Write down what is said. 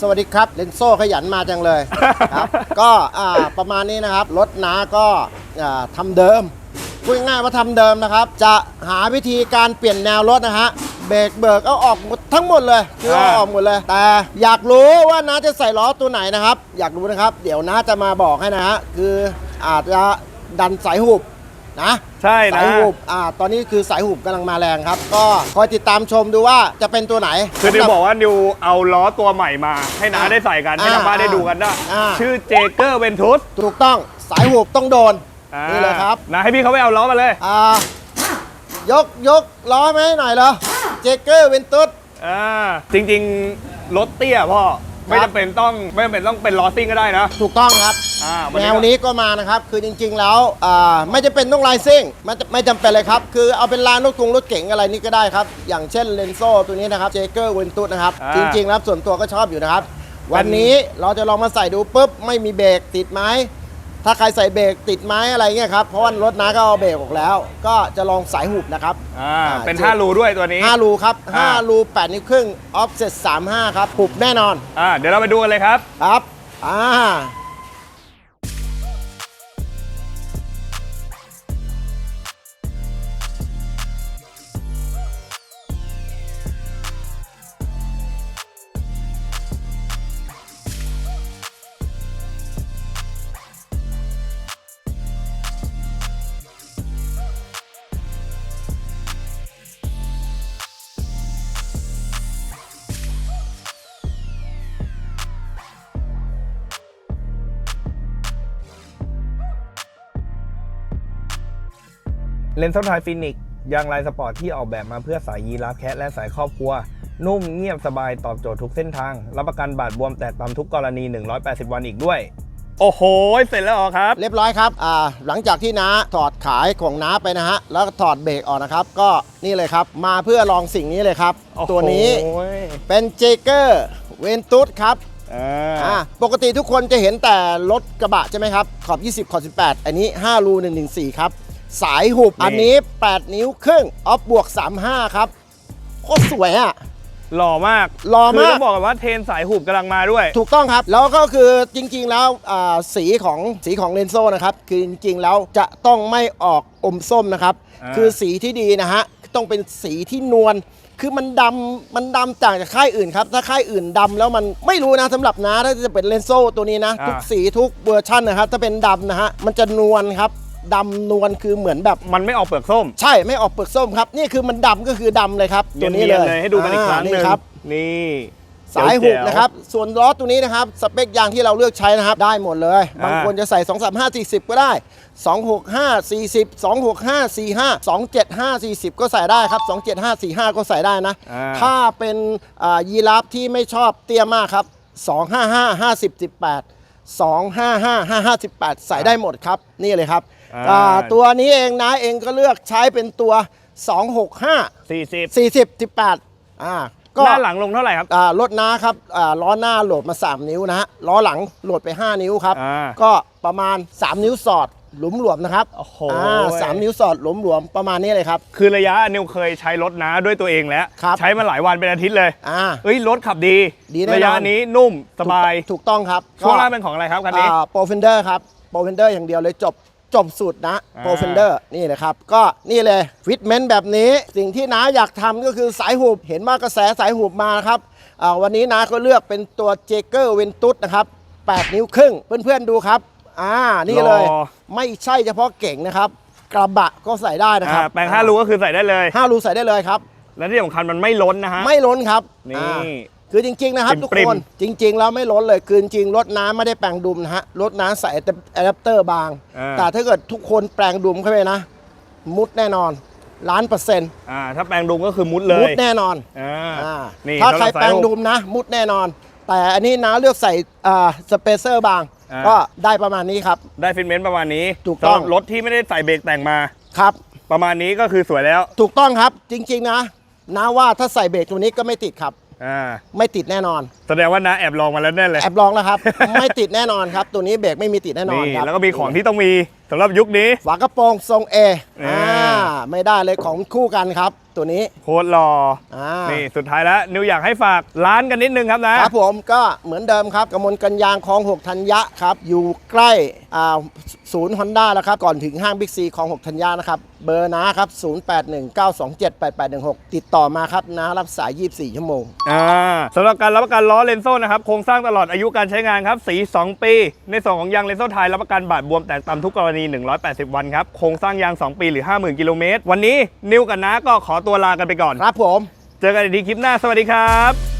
สวัสดีครับเลนโซ่ขยันมาจังเลยครับ ก็อ่าประมาณนี้นะครับ รถน้าก็อ่าทำเดิมพูดง่ายๆว่าทำเดิมนะครับ จะหาวิธีการเปลี่ยนแนวรถนะฮะเบรกเบิกเอาออกหมดทั้งหมดเลยคือเอาออกหมดเลย แต่อยากรู้ว่าน้าจะใส่ล้อตัวไหนนะครับ อยากรู้นะครับ เดี๋ยวน้าจะมาบอกให้นะฮะคืออาจจะดันสายหุบ นะใช่นะสายหุบอ่าตอนนี้คือสายหุบกำลังมาแรงครับ ก็คอยติดตามชมดูว่าจะเป็นตัวไหนคือดิวสำหรับบอกว่าดิวเอาล้อตัวใหม่มา ให้น้าอ่าได้ใส่กันให้ทางบ้านได้ดูกันได้อ่าชื่อเจเกอร์เวนทุสถูกต้องสายหุบต้องโดนอ่านี่เลยครับนะให้พี่เขาไปเอาล้อมาเลยอ่ายกยกล้อไหมาให้หน่อยเหรอเจเกอร์เวนตุสอ่าจริงๆรถเตี้ยพ่อ ไม่ครับจำเป็นต้องไม่จำเป็นต้องเป็นล้อซิ่งก็ได้นะ ถูกต้องครับอ่าแนวนี้ก็มานะครับ คือจริงๆแล้วอ่าไม่จำเป็นต้องลายซิ่งไม่จไม่จำเป็นเลยครับ คือเอาเป็นลานรถกรุงรถเก๋งอะไรนี่ก็ได้ครับ อย่างเช่นเลนโซตัวนี้นะครับเจเกอร์เวนตุสนะครับ อ่าจริงๆแล้วส่วนตัวก็ชอบอยู่นะครับ วันนี้เราจะลองมาใส่ดูปุ๊บไม่มีเบรกติดไหม ถ้าใครใส่เบรกติดไหมอะไรเงี้ยครับ เพราะว่ารถน้าก็เอาเบรกออกแล้ว ก็จะลองสายหุบนะครับอ่าอ่าเป็นเจ5รูด้วยตัวนี้ 5รูครับอ่า5รู8นิ้วครึ่งออฟเซ็ต35 ครับ หุบแน่นอนอ่าเดี๋ยวเราไปดูกันเลยครับ ครับอ่า เลนส์ไทฟินิกยางลายสปอร์ตที่ออกแบบมาเพื่อสายยีราฟแคะและสายครอบครัว นุ่มเงียบสบายตอบโจทย์ทุกเส้นทาง รับประกันบาดบวมแตกตามทุกกรณี 180 วันอีกด้วย โอ้โห เสร็จแล้วเหรอครับ เรียบร้อยครับอ่าหลังจากที่น้าถอดขายของน้าไปนะฮะ แล้วก็ถอดเบรกออกนะครับ ก็นี่เลยครับ มาเพื่อลองสิ่งนี้เลยครับ โอ้โหตัวนี้เป็นเจเกอร์เวนตุสครับ อ่อ่าาปกติทุกคนจะเห็นแต่รถกระบะใช่ไหมครับ ขอบ 20 ขอบ 18 อันนี้ 5 รู 114 ครับ สายหุบอันนี้ 8 นิ้วครึ่งออฟบวก 35 ครับโคตรสวยอะ หล่อมากหล่อมาก คือต้องบอกกันว่าเทรนสายหูบกำลังมาด้วย ถูกต้องครับ แล้วก็คือจริงๆแล้วอ่าสีของสีของเลนโซนะครับ คือจริงๆแล้วจะต้องไม่ออกอมส้มนะครับ อ่า คือสีที่ดีนะฮะต้องเป็นสีที่นวลคือมันดำมันดำต่างจากค่ายอื่นครับถ้าค่ายอื่นดำแล้วมันไม่รู้นะสำหรับน้าถ้าจะเป็นเลนโซตัวนี้นะ ทุกสีทุกเวอร์ชันนะครับถ้าเป็นดำนะฮะมันจะนวลครับ ดำนวลคือเหมือนแบบมันไม่ออกเปลือกส้ม ใช่ไม่ออกเปลือกส้มครับนี่คือมันดำก็คือดำเลยครับตัวนี้เนีเลยนๆเลยให้ดูกันอีกครั้งหนึ่งาครับนี่สายหุบเจ๋วๆนะครับ ส่วนล้อตัวนี้นะครับ สเปคยางที่เราเลือกใช้นะครับ ได้หมดเลยอ่าบางคนจะใส่ 2 3 5 40 ก็ได้ 265 40 265 45 275 40 ก็ใส่ได้ครับ 275 45 ก็ใส่ได้นะอ่าถ้าเป็นอ่ายีราฟที่ไม่ชอบเตี้ยมากครับ 255 50 18 255 55 18 ใส่ได้หมดครับ นี่เลยครับ อ่าอ่าตัวนี้เองนะเองก็เลือกใช้เป็นตัว 265 40 40 18อ่าก็หน้าหลังลงเท่าไหร่ครับ อ่ารถน้าครับอ่าล้อหน้าโหลดมา 3 นิ้วนะฮะล้อหลังโหลดไป 5 นิ้วครับ อ่าก็ประมาณ 3 นิ้วสอดหลุมหลวมนะครับโอ้โหอ่าสามนิ้วสอดหลุมหลวมประมาณนี้เลยครับ คือระยะนิวเคยใช้รถนะด้วยตัวเองแล้ว ครับ ใช้มาหลายวันเป็นอาทิตย์เลยอ่า เอ้ยรถขับดีดีแน่นอน ระยะนี้นุ่มสบายถูกต้องครับช่วงล่างเป็นของอะไรครับคันนี้ โปรเฟนเดอร์ครับโปรเฟนเดอร์อย่างเดียวเลยจบ จบสุดนะอ่าโปรเฟนเดอร์นี่นะครับ ก็นี่เลยฟิตเมนต์แบบนี้ สิ่งที่น้าอยากทำก็คือสายหูบเห็นว่ากระแสสายหูบมาครับอ่าวันนี้น้าก็เลือกเป็นตัวเจเกอร์เวนตุสนะครับ 8 นิ้วครึ่ง เพื่อนๆดูครับ อ่านี่เลยรอไม่ใช่เฉพาะเก่งนะครับ กระบะก็ใส่ได้นะคอ่ารับ แปลงห้ารูก็คือใส่ได้เลยห้ารูใส่ได้เลยครับ และที่สำคัญมันไม่ล้นนะฮะไม่ล้นครับนี่อ่า คือจริง ๆ นะครับ ทุกปริมคนจริง ๆ แล้วไม่ล้นเลยคือจริงๆรถน้ำไม่ได้แปลงดุมนะฮะรถน้ำใส่อะแดปเตอร์บาง อ่า แต่ถ้าเกิดทุกคนแปลงดุมเข้าไปนะ มุดแน่นอนล้านเปอร์เซ็นต์อ่าถ้าแปลงดุมก็คือมุดเลมุยดแน่นอนอ่าอ่านี่ถ้าใครสำหบแปลงสายดุมนะ มุดแน่นอน แต่อันนี้น้าเลือกใส่อ่าสเปเซอร์บาง อ่า ก็ได้ประมาณนี้ครับ ได้ฟิตเมนต์ประมาณนี้ถูกต้อง สำหรับรถที่ไม่ได้ใส่เบรกแต่งมา ครับ ประมาณนี้ก็คือสวยแล้ว ถูกต้องครับจริง ๆ นะน้าว่าถ้าใส่เบรกตัวนี้ก็ไม่ติดครับ อ่าไม่ติดแน่นอน แสดงว่าน้าแอบลองมาแล้วแน่เลยแอบลองแล้วครับ ไม่ติดแน่นอนครับ ตัวนี้เบรกไม่มีติดแน่นอนนี่ครับแล้วก็มีของที่ต้องมีสำหรับยุคนี้ ฝากระโปรงทรง A อ่าอ่าไม่ได้เลยของคู่กันครับ ตัวนี้โคตรหล่ออ่านี่สุดท้ายแล้วนิวอยากให้ฝากร้านกันนิดนึงครับนะครับผมก็เหมือนเดิมครับกมลกันยางคลอง6ธัญญะครับ อยู่ใกล้อ่า ศูนย์ฮอนด้าแล้วครับ ก่อนถึงห้างบิ๊กซีคลอง6ธัญญะนะครับ เบอร์น้าครับ 0819278816 ติดต่อมาครับน้ารับสาย 24 ชั่วโมง อ่าสำหรับการรับประกันล้อเลนโซ่นะครับ โครงสร้างตลอดอายุการใช้งานครับ สี 2 ปี ในส่วนของยางเลนโซ่ไทยรับประกันบาดบวมแตกตามทุกกรณี 180 วันครับ โครงสร้างยาง 2 ปีหรือ 50,000 กิโลเมตร วันนี้นิวกับน้าก็ขอตัวลากันไปก่อน ครับผม เจอกันอีกทีคลิปหน้า สวัสดีครับ